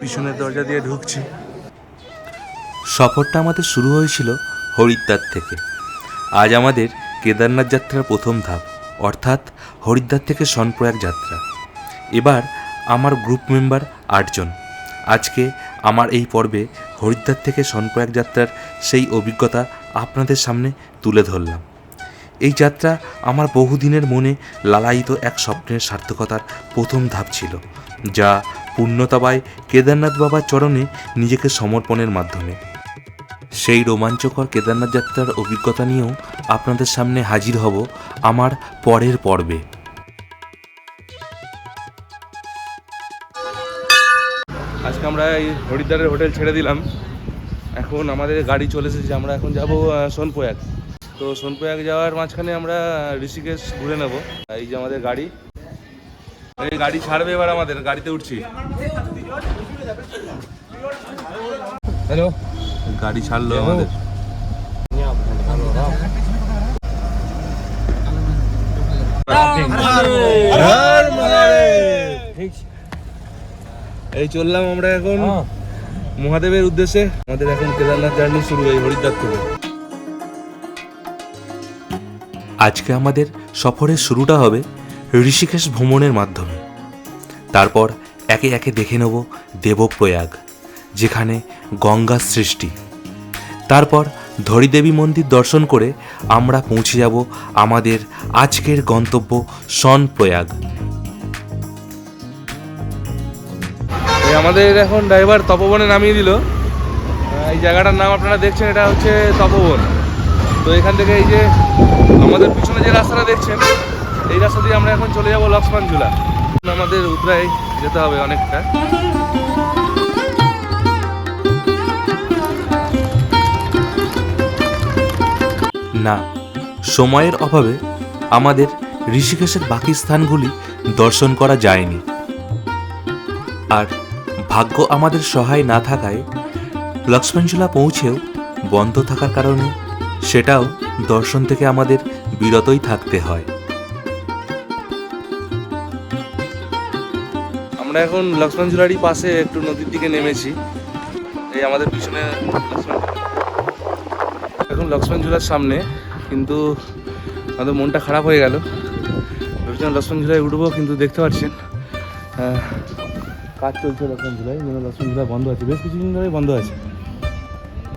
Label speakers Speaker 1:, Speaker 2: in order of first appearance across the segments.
Speaker 1: পিছনের দরজা দিয়ে ঢুকছি।
Speaker 2: সফরটা আমাদের শুরু হয়েছিল হরিদ্বার থেকে। আজ আমাদের কেদারনাথ যাত্রার প্রথম ধাপ, অর্থাৎ হরিদ্বার থেকে সনপ্রয়াগ যাত্রা। এবার আমার গ্রুপ মেম্বার আটজন। আজকে আমার এই পর্বে হরিদ্বার থেকে সনপ্রয়াগ যাত্রার সেই অভিজ্ঞতা আপনাদের সামনে তুলে ধরলাম। এই যাত্রা আমার বহুদিনের মনে লালায়িত এক স্বপ্নের সার্থকতার প্রথম ধাপ ছিল, যা পূর্ণতা পায় কেদারনাথ বাবার চরণে নিজেকে সমর্পণের মাধ্যমে। সেই রোমাঞ্চকর কেদারনাথ যাত্রার অভিজ্ঞতা নিয়েও আপনাদের সামনে হাজির হব আমার পরের পর্বে।
Speaker 1: আজকে আমরা এই হরিদ্বারের হোটেল ছেড়ে দিলাম। এখন আমাদের গাড়ি চলে এসেছে, আমরা এখন যাব সোনপ্রয়াগ তো সোনপ্রয়াগ যাওয়ার মাঝখানে আমরা ঋষিকেশ ঘুরে নেব। এই যে আমাদের গাড়ি। এই গাড়ি ছাড়বে এবার আমাদের গাড়িতে উঠছি। হ্যালো গাড়ি ছাড়লো আমাদের। এই চললাম আমরা এখন মহাদেবের উদ্দেশ্যে। আমাদের এখন কেদারনাথ জার্নি শুরু হয় হরিদ্বার থেকে।
Speaker 2: আজকে আমাদের সফরের শুরুটা হবে ঋষিকেশ ভ্রমণের মাধ্যমে। তারপর একে একে দেখে নেব দেবপ্রয়াগ, যেখানে গঙ্গার সৃষ্টি। তারপর ধরিদেবী মন্দির দর্শন করে আমরা পৌঁছে যাব আমাদের আজকের গন্তব্য সনপ্রয়াগ
Speaker 1: আমাদের এখন ড্রাইভার তপবনে নামিয়ে দিল। এই জায়গাটার নাম আপনারা দেখছেন, এটা হচ্ছে তপবন। তো এখান থেকে এই যে আমাদের পিছনে যে রাস্তাটা দেখছেন, এই রাস্তা দিয়ে আমরা এখন চলে যাব লক্ষ্মণ ঝুলা আমাদের উত্তরায় যেতে হবে অনেকটা।
Speaker 2: না, সময়ের অভাবে আমাদের ঋষিকেশের বাকি স্থানগুলি দর্শন করা যায়নি। আর ভাগ্য আমাদের সহায় না থাকায় লক্ষ্মণঝুলা পৌঁছেও বন্ধ থাকার কারণে সেটাও দর্শন থেকে আমাদের বিরতই থাকতে হয়।
Speaker 1: আমরা এখন লক্ষ্মণ ঝুলারই পাশে একটু নদীর দিকে নেমেছি। এই আমাদের পিছনে এখন লক্ষ্মণ জুলার সামনে, কিন্তু আমাদের মনটা খারাপ হয়ে গেল। ভেবেছিলাম লক্ষ্মণ ঝুলায় উঠবো কিন্তু দেখতে পাচ্ছেন। কাজ চলছে লক্ষ্মণ জুলাই কিন্তু লক্ষ্মণ ঝুলা বন্ধ আছে। বেশ কিছুদিন ধরেই বন্ধ আছে।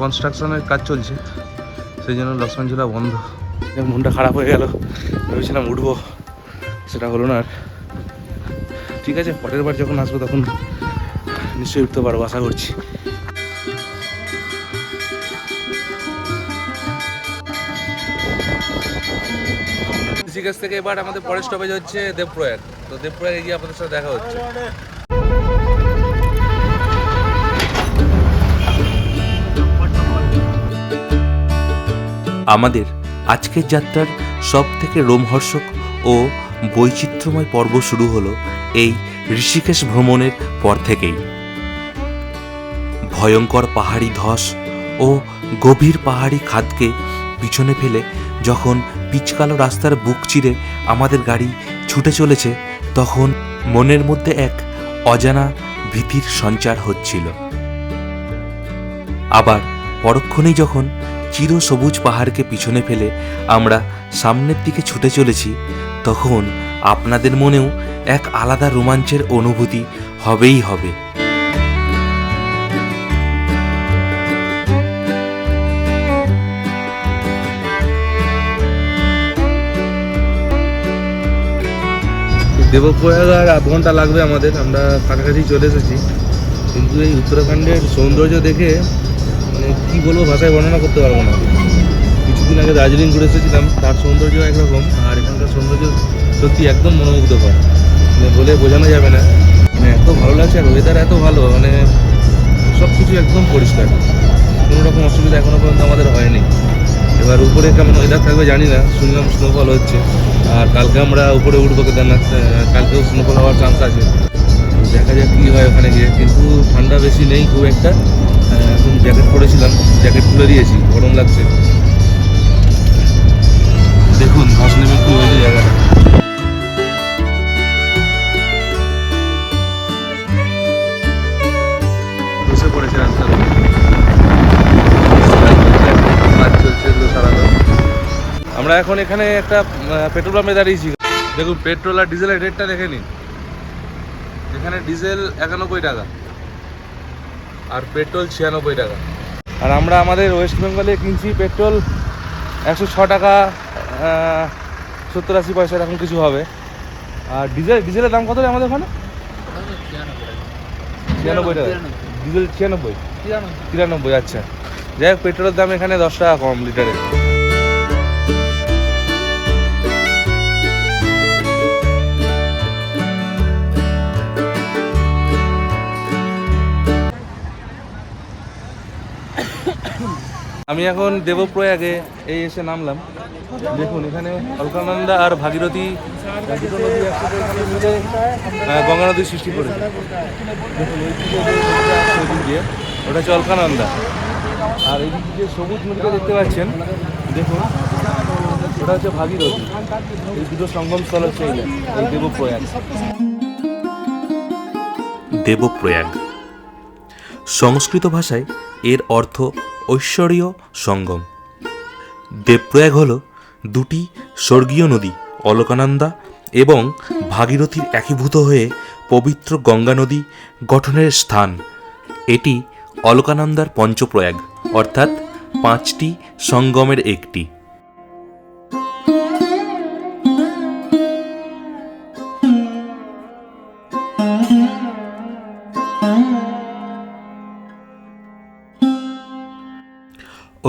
Speaker 1: কনস্ট্রাকশনের কাজ চলছে। সেই জন্য লক্ষ্মণ ঝুলা বন্ধ মনটা খারাপ হয়ে গেল। ভেবেছিলাম উঠবো, সেটা হলো না আর। ঠিক আছে, পরের বার যখন আসব তখন নিশ্চয়ই উঠতে পারব, আশা করছি। থেকে এবার আমাদের পরের স্টপেজ হচ্ছে দেবপ্রয়াগ। তো দেবপ্রয়াগে গিয়ে আপনাদের সাথে দেখা হচ্ছে।
Speaker 2: আমাদের আজকের যাত্রার সব থেকে রোমহর্ষক ও বৈচিত্র্যময় পর্ব শুরু হলো এই ঋষিকেশ ভ্রমণের পর থেকেই। ভয়ঙ্কর পাহাড়ি ধস ও গভীর পাহাড়ি খাদকে পিছনে ফেলে যখন পিচকালো রাস্তার বুক চিরে আমাদের গাড়ি ছুটে চলেছে, তখন মনের মধ্যে এক অজানা ভীতির সঞ্চার হচ্ছিল। আবার পরক্ষণেই যখন চির সবুজ পাহাড়কে পিছনে ফেলে আমরা সামনের দিকে ছুটে চলেছি, তখন আপনাদের মনেও এক আলাদা রোমাঞ্চের অনুভূতি হবেই হবে।
Speaker 1: দেবপ্রয়াগ আর আধ ঘণ্টা লাগবে আমাদের, আমরা কাছাকাছি চলে এসেছি। কিন্তু এই উত্তরাখণ্ডের সৌন্দর্য দেখে কী বলব, ভাষায় বর্ণনা করতে পারব না। কিছুদিন আগে দার্জিলিং ঘুরে এসেছিলাম, তার সৌন্দর্য একরকম, আর এখানকার সৌন্দর্য সত্যি একদম মনোমুগ্ধকর। মানে বলে বোঝানো যাবে না। মানে এত ভালো লাগছে, আর ওয়েদার এত ভালো মানে সব কিছু একদম পরিষ্কার। কোনো রকম অসুবিধা এখনও পর্যন্ত আমাদের হয়নি। এবার উপরে কেমন ওয়েদার থাকবে জানি না, শুনলাম স্নোফল হচ্ছে। আর কালকে আমরা উপরে উঠবো কেদারনাথ কালকেও স্নোফল হওয়ার চান্স আছে। দেখা যাক কী হয় ওখানে গিয়ে, কিন্তু ঠান্ডা বেশি নেই খুব একটা। এখন জ্যাকেট পরেছিলাম জ্যাকেট খুলে দিয়েছি, গরম লাগছে। দেখুন ধস নেমে কি হয়েছে জায়গাটা। আমরা এখন এখানে একটা পেট্রোল পাম্পে দাঁড়িয়েছি। দেখুন, পেট্রোল আর ডিজেলের রেটটা দেখে নিন। এখানে ডিজেল একানব্বই টাকা। আর পেট্রোল ছিয়ানব্বই টাকা। আর আমরা আমাদের ওয়েস্ট বেঙ্গলে কিনছি পেট্রোল একশো ছ টাকা সত্তর আশি পয়সা এরকম কিছু হবে। আর ডিজেল ডিজেলের দাম কত আমাদের ওখানে? ছিয়ানব্বই টাকা। ডিজেল ছিয়ানব্বই। তিরানব্বই আচ্ছা। যাই হোক পেট্রোলের দাম এখানে দশ টাকা কম লিটারে। আমি এখন দেবপ্রয়াগে এই এসে নামলাম। দেখুন, এখানে অলকানন্দা আর ভাগীরথী দুটো নদী গঙ্গা নদীর সৃষ্টি দিয়ে, ওটা হচ্ছে অলকানন্দা। আর এই যে সবুজ নদীটা দেখতে পাচ্ছেন, দেখুন, ওটা হচ্ছে ভাগীরথী। এই দুটো সঙ্গম স্থল হচ্ছে এই দেবপ্রয়াগ।
Speaker 2: দেবপ্রয়াগ। সংস্কৃত ভাষায় এর অর্থ ঐশ্বরীয় সঙ্গম। দেবপ্রয়াগ হল দুটি স্বর্গীয় নদী, অলকানন্দা এবং ভাগীরথীর একীভূত হয়ে পবিত্র গঙ্গা নদী গঠনের স্থান। এটি অলকানন্দার পঞ্চপ্রয়াগ, অর্থাৎ পাঁচটি সঙ্গমের একটি।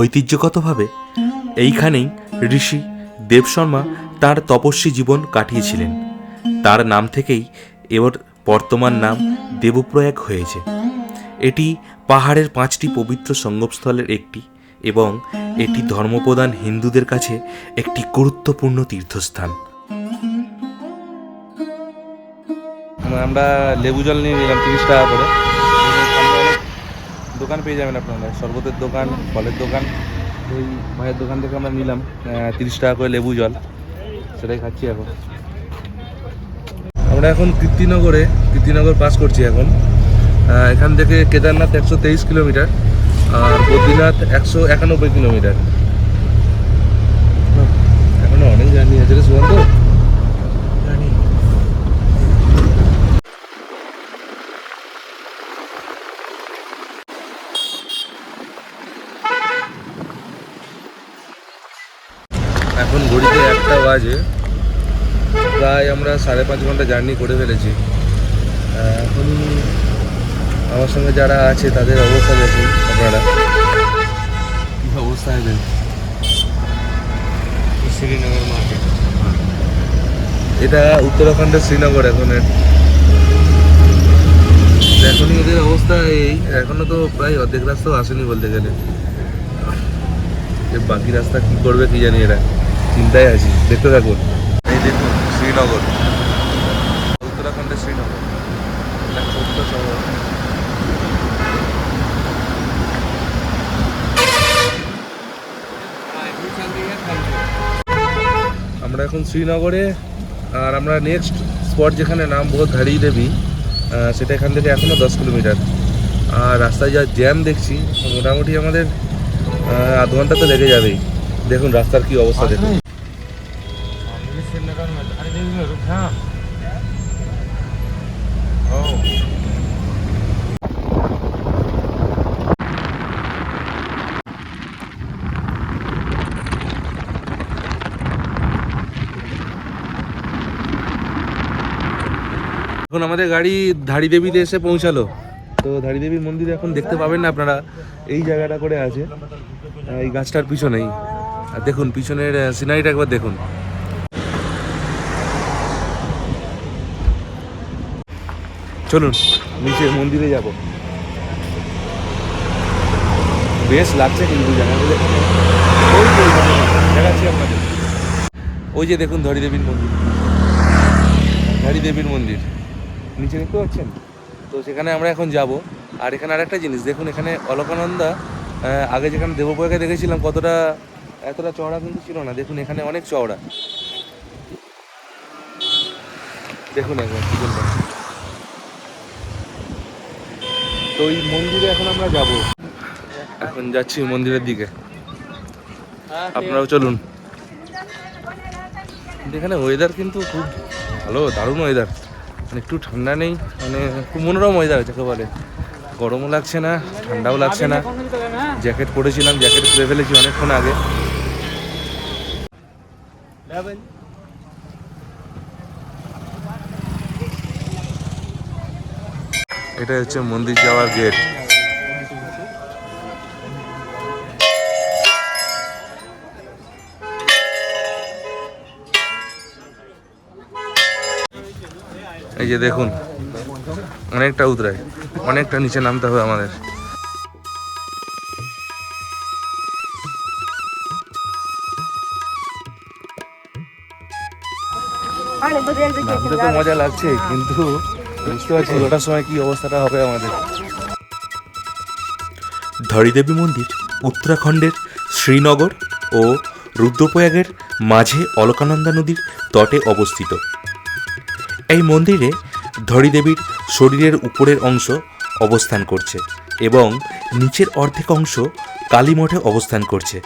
Speaker 2: ঐতিহ্যগতভাবে, এইখানেই ঋষি দেবশর্মা তার তপস্বী জীবন কাটিয়েছিলেন। তার নাম থেকেই এবার বর্তমান নাম দেবপ্রয়াগ হয়েছে। এটি পাহাড়ের পাঁচটি পবিত্র সঙ্গমস্থলের একটি এবং এটি ধর্মপ্রধান হিন্দুদের কাছে একটি গুরুত্বপূর্ণ তীর্থস্থান।
Speaker 1: আমরা লেবু জল নিয়ে নিলাম তিরিশ টাকা করে। দোকান পেয়ে যাবেন আপনারা। শরবতের দোকান, ফলের দোকান, ওই ভাইয়ের দোকান থেকে আমরা নিলাম তিরিশ টাকা করে লেবু জল। সেটাই খাচ্ছি এখন। আমরা এখন কীর্তিনগরে, কীর্তিনগর পাস করছি এখন। এখান থেকে কেদারনাথ একশো তেইশ কিলোমিটার আর বদ্রীনাথ একশো একানব্বই কিলোমিটার। এখনও অনেক জার্নি আছে রে সুমন্ত? এখন ঘড়িতে একটা বাজে। প্রায় আমরা সাড়ে পাঁচ ঘণ্টা জার্নি করে ফেলেছি। এখন আমার সঙ্গে যারা আছে তাদের অবস্থা দেখুন আপনারা। কী অবস্থা এদের? শ্রীনগর মার্কেট এটা উত্তরাখণ্ডের শ্রীনগর এখন। এর। এখনই এদের অবস্থা এই। এখনও তো প্রায় অর্ধেক রাস্তাও আসেনি বলতে গেলে। বাকি রাস্তা কি করবে কি জানি এরা। চিন্তায় আছি দেখতে থাকুন এই দেখুন শ্রীনগর। উত্তরাখণ্ডের শ্রীনগর। একটা ছোট্ট শহর। আমরা এখন শ্রীনগরে আর আমরা নেক্সট স্পট যেখানে নাম বহুত ধাড়ি দেবী সেটা এখান থেকে এখনও দশ কিলোমিটার। আর রাস্তায় যা জ্যাম দেখছি মোটামুটি আমাদের আধ ঘণ্টা তো লেগে যাবেই। দেখুন রাস্তার কি অবস্থা দেখুন। এখন আমাদের গাড়ি ধাড়ি দেবীতে এসে পৌঁছালো। তো ধাড়ি দেবীর মন্দির এখন দেখতে পাবেন না আপনারা এই জায়গাটা করে আছে। এই গাছটার পিছনেই। আর দেখুন, পিছনের সিনারিটা একবার দেখুন। চলুন, নিচে মন্দিরে যাব। বেশ লাগছে কিন্তু। ওই যে দেখুন ধরি দেবীর মন্দির ধাড়ি দেবীর মন্দির। নিচে দেখতে পাচ্ছেন? তো সেখানে আমরা এখন যাব। আর এখানে আরেকটা জিনিস, দেখুন, এখানে অলকানন্দা আগে যেখানে দেবপ্রয়াগে দেখেছিলাম, কতটা এতটা চওড়া কিন্তু ছিল না। দেখুন এখানে অনেক চওড়া। দেখুন একবার কি। তো ওই মন্দিরে এখন আমরা যাব। এখন যাচ্ছি মন্দিরের দিকে। আপনারাও চলুন। এখানে ওয়েদার কিন্তু খুব ভালো দারুণ ওয়েদার মানে একটু ঠান্ডা নেই মানে খুব মনোরম ওয়েদার যাকে বলে। গরমও লাগছে না ঠান্ডাও লাগছে না। জ্যাকেট পরেছিলাম জ্যাকেট খুলে ফেলেছি অনেকক্ষণ আগে। এটা হচ্ছে মন্দির যাওয়ার গেট এই যে দেখুন, অনেকটা উতরায়, অনেকটা নিচে নামতে হবে আমাদের। নামতে তো মজা লাগছে, কিন্তু বুঝতে পারছি ওটার সময় কি অবস্থাটা হবে আমাদের।
Speaker 2: ধরিদেবী মন্দির, উত্তরাখণ্ডের শ্রীনগর ও রুদ্রপ্রয়াগের মাঝে অলকানন্দা নদীর তটে অবস্থিত। এই মন্দিরে ধরিদেবীর শরীরের উপরের অংশ অবস্থান করছে এবং নিচের অর্ধেক অংশ কালী মঠে অবস্থান করছে,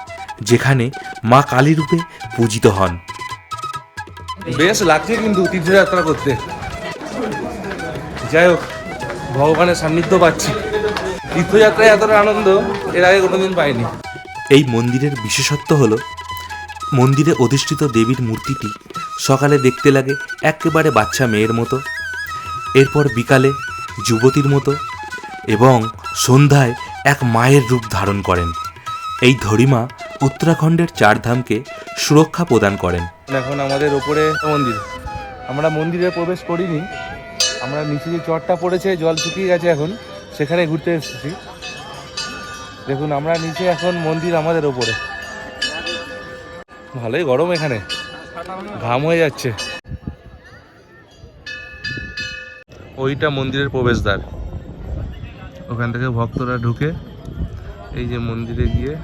Speaker 2: যেখানে মা কালী রূপে পূজিত হন।
Speaker 1: বেশ লাগছে কিন্তু তীর্থযাত্রা করতে। যাই হোক, ভগবানের সান্নিধ্য পাচ্ছি। তীর্থযাত্রায় এতটা আনন্দ এর আগে কোনোদিন পাইনি।
Speaker 2: এই মন্দিরের বিশেষত্ব হলো, মন্দিরে অধিষ্ঠিত দেবীর মূর্তিটি সকালে দেখতে লাগে একেবারে বাচ্চা মেয়ের মতো। এরপর বিকালে যুবতীর মতো এবং সন্ধ্যায় এক মায়ের রূপ ধারণ করেন। এই ধরিমা উত্তরাখণ্ডের চারধামকে সুরক্ষা প্রদান করেন।
Speaker 1: এখন আমাদের ওপরে মন্দির। আমরা মন্দিরে প্রবেশ করিনি। আমরা নিচে যে চটটা পড়েছে, জল শুকিয়ে গেছে এখন, সেখানে ঘুরতে এসেছি। দেখুন, আমরা নিচে এখন মন্দির আমাদের ওপরে। ভালোই গরম এখানে। ঘাম হয়ে যাচ্ছে। ওইটা মন্দিরের প্রবেশদ্বার। ওখান থেকে ভক্তরা ঢুকে এই যে মন্দিরে গিয়ে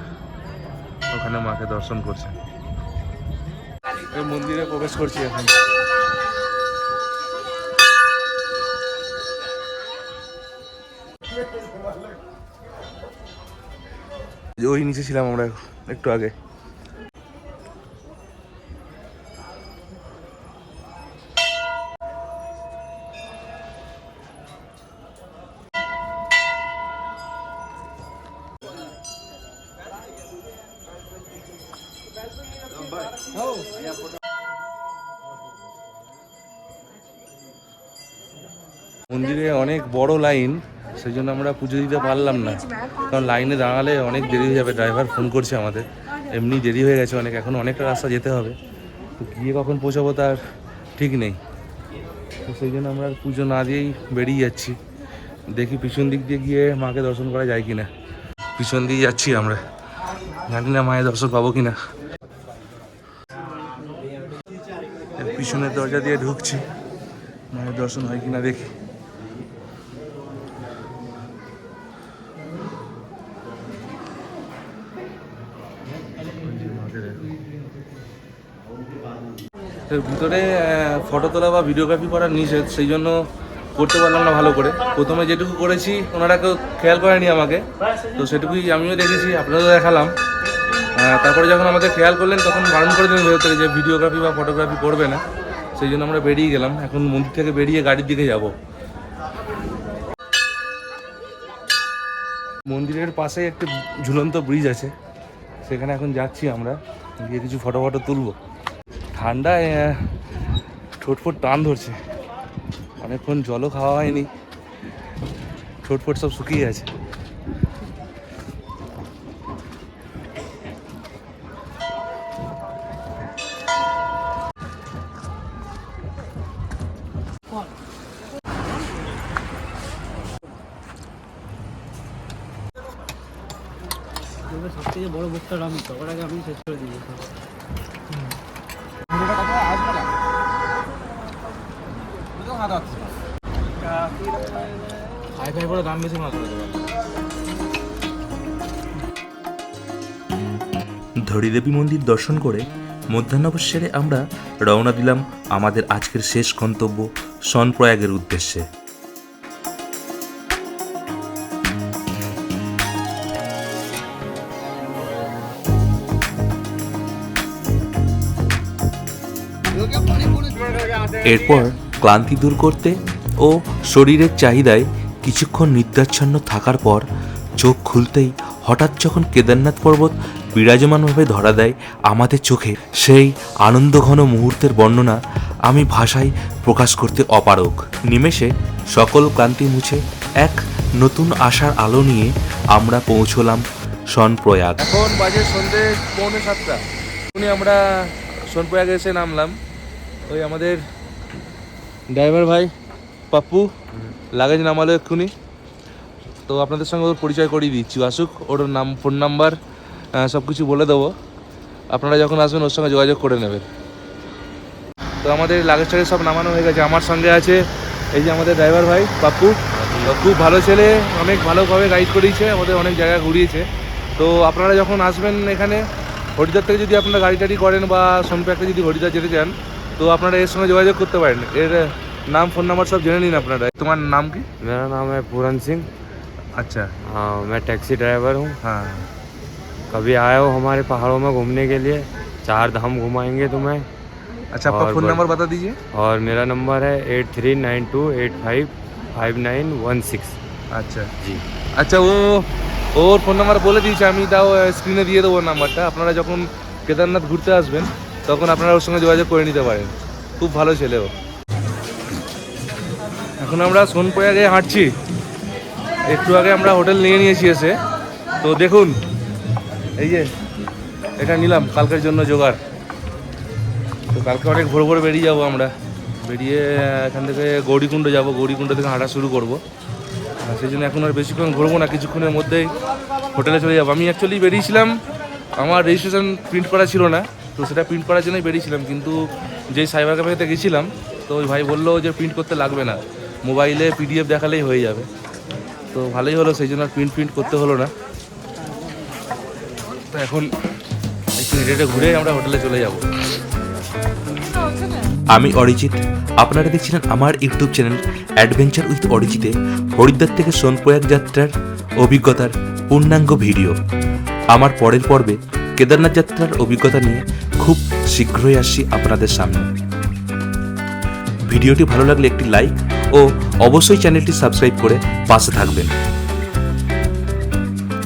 Speaker 1: ওখানে মাকে দর্শন করছে। এই মন্দিরে প্রবেশ করছি এখন। ওই নিচে ছিলাম আমরা একটু আগে। মন্দিরে অনেক বড় লাইন সেই জন্য আমরা পুজো দিতে পারলাম না। কারণ লাইনে দাঁড়ালে অনেক দেরি হয়ে যাবে, ড্রাইভার ফোন করছে আমাদের। এমনি দেরি হয়ে গেছে অনেক, এখন অনেকটা রাস্তা যেতে হবে। তো গিয়ে কখন পৌঁছাবো তার ঠিক নেই। তো সেই জন্য আমরা পুজো না দিয়েই বেরিয়ে যাচ্ছি। দেখি পিছন দিক দিয়ে গিয়ে মাকে দর্শন করা যায় কিনা। পিছন দিয়ে যাচ্ছি আমরা। জানি না মায়ের দর্শন পাবো কিনা। এর পিছনের দরজা দিয়ে ঢুকছি। মায়ের দর্শন হয় কিনা দেখি। ভিতরে ফটো তোলা বা ভিডিওগ্রাফি করা নিষেধ, সেই জন্য করতে পারলাম না ভালো করে। প্রথমে যেটুকু করেছি ওনারা কেউ খেয়াল করেনি আমাকে। তো সেটুকুই আমিও দেখেছি, আপনাদেরও দেখালাম। তারপরে যখন আমাদের খেয়াল করলেন তখন বারণ করে দিলেন ভেতর যে ভিডিওগ্রাফি বা ফটোগ্রাফি করবে না। সেই জন্য আমরা বেরিয়ে গেলাম। এখন মন্দির থেকে বেরিয়ে গাড়ির দিকে যাব। মন্দিরের পাশে একটা ঝুলন্ত ব্রিজ আছে। সেখানে এখন যাচ্ছি আমরা। গিয়ে কিছু ফটো ফটো তুলবো। ঠান্ডায় আহ, ঠোঁট ফোট টান ধরছে। অনেকক্ষণ জলও খাওয়া হয়নি। ঠোঁট ফোট সব শুকিয়ে গেছে
Speaker 3: সব থেকে বড় বুকটা আমি সবার আগে আমি শেষ করে দিয়েছি।
Speaker 1: দাম
Speaker 2: ধরিদেবী মন্দির দর্শন করে মধ্যাহ্নভোজ আমরা রওনা দিলাম আমাদের আজকের শেষ গন্তব্য সনপ্রয়াগের উদ্দেশ্যে। এরপর ক্লান্তি দূর করতে ও শরীরের চাহিদায় কিছুক্ষণ নিদ্রাচ্ছন্ন থাকার পর চোখ খুলতেই হঠাৎ যখন কেদারনাথ পর্বত বিরাজমানভাবে ধরা দেয় আমাদের চোখে, সেই আনন্দঘন মুহূর্তের বর্ণনা আমি ভাষায় প্রকাশ করতে অপারগ। নিমেষে সকল ক্লান্তি মুছে এক নতুন আশার আলো নিয়ে আমরা পৌঁছলাম সনপ্রয়াগ
Speaker 1: এখন বাজে সন্ধে পৌনে সাতটা। উনি আমরা সোনপ্রয়াগে এসে নামলাম। ওই আমাদের ড্রাইভার ভাই, পাপ্পু, লাগেজ নামালো এক্ষুনি। তো আপনাদের সঙ্গে ওর পরিচয় করিয়ে দিচ্ছি। আসুক, ওর নাম, ফোন নাম্বার সব কিছু বলে দেবো। আপনারা যখন আসবেন, ওর সঙ্গে যোগাযোগ করে নেবেন। তো আমাদের লাগেজ টাগেজ সব নামানো হয়ে গেছে। আমার সঙ্গে আছে এই যে আমাদের ড্রাইভার ভাই, পাপ্পু। খুব ভালো ছেলে, অনেক ভালোভাবে গাইড করিয়েছে আমাদের অনেক জায়গা ঘুরিয়েছে। তো আপনারা যখন আসবেন এখানে, হরিদ্বার থেকে যদি আপনারা গাড়ি টাড়ি করেন বা সোনপ্যাকটা যদি হরিদ্বার যেতে চান তো আপনারা এর সঙ্গে যোগাযোগ করতে পারেন এর নাম ফোন নাম্বার সব জেনে নিন আপনারা তোমার নাম কি
Speaker 4: मेरा नाम है पूरन सिंह
Speaker 1: আচ্ছা
Speaker 4: हाँ मैं टैक्सी ड्राइवर हूँ
Speaker 1: হ্যাঁ
Speaker 4: कभी आए हो हमारे पहाड़ों में घूमने के लिए चार धाम घुमाएंगे तुम्हें
Speaker 1: अच्छा आपका
Speaker 4: और
Speaker 1: फोन
Speaker 4: बड़-
Speaker 1: नंबर बता दीजिए
Speaker 4: और मेरा नंबर है eight three nine two eight five five nine one six
Speaker 1: আচ্ছা
Speaker 4: जी
Speaker 1: আচ্ছা ও ওর ফোন নাম্বার বলে দিয়েছে আমি তাও স্ক্রিনে দিয়ে দেবো ওর নাম্বারটা আপনারা যখন কেদারনাথ ঘুরতে আসবেন তখন আপনারা ওর সঙ্গে যোগাযোগ করে নিতে পারেন। খুব ভালো ছেলে ও। এখন আমরা সোনপ্রয়াগে হাঁটছি। একটু আগে আমরা হোটেল নিয়ে নিয়েছি এসে। তো দেখুন, এই যে এটা নিলাম, কালকের জন্য জোগাড়। তো কালকে অনেক ভোর ভোর বেরিয়ে যাব আমরা। বেরিয়ে এখান থেকে গৌরীকুণ্ড যাব। গৌরীকুণ্ড থেকে হাঁটা শুরু করব। সেই জন্য এখন আর বেশিক্ষণ ঘুরবো না, কিছুক্ষণের মধ্যেই হোটেলে চলে যাব। আমি অ্যাকচুয়ালি বেরিয়েছিলাম, আমার রেজিস্ট্রেশন প্রিন্ট করা ছিল না। তো সেটা প্রিন্ট করার জন্যই বেরিয়েছিলাম, কিন্তু যেই সাইবার ক্যাফেতে গেছিলাম, তো ওই ভাই বলল যে প্রিন্ট করতে লাগবে না। মোবাইলে পিডিএফ দেখালেই হয়ে যাবে। তো ভালোই হলো, সেই জন্য প্রিন্ট প্রিন্ট করতে হলো না। তো এখন একটু ঘুরে আমরা হোটেলে চলে যাব।
Speaker 2: আমি অরিজিৎ। আপনারা দেখছিলেন আমার ইউটিউব চ্যানেল অ্যাডভেঞ্চার উইথ অরিজিতে, হরিদ্বার থেকে সোনপ্রয়াগ যাত্রার অভিজ্ঞতার পূর্ণাঙ্গ ভিডিও। আমার পরের পর্বে কেদারনাথ যাত্রার অভিজ্ঞতা নিয়ে শীঘ্রই আসি আপনাদের সামনে। ভিডিওটি ভালো লাগলে একটি লাইক ও অবশ্যই চ্যানেলটি সাবস্ক্রাইব করে পাশে থাকবেন।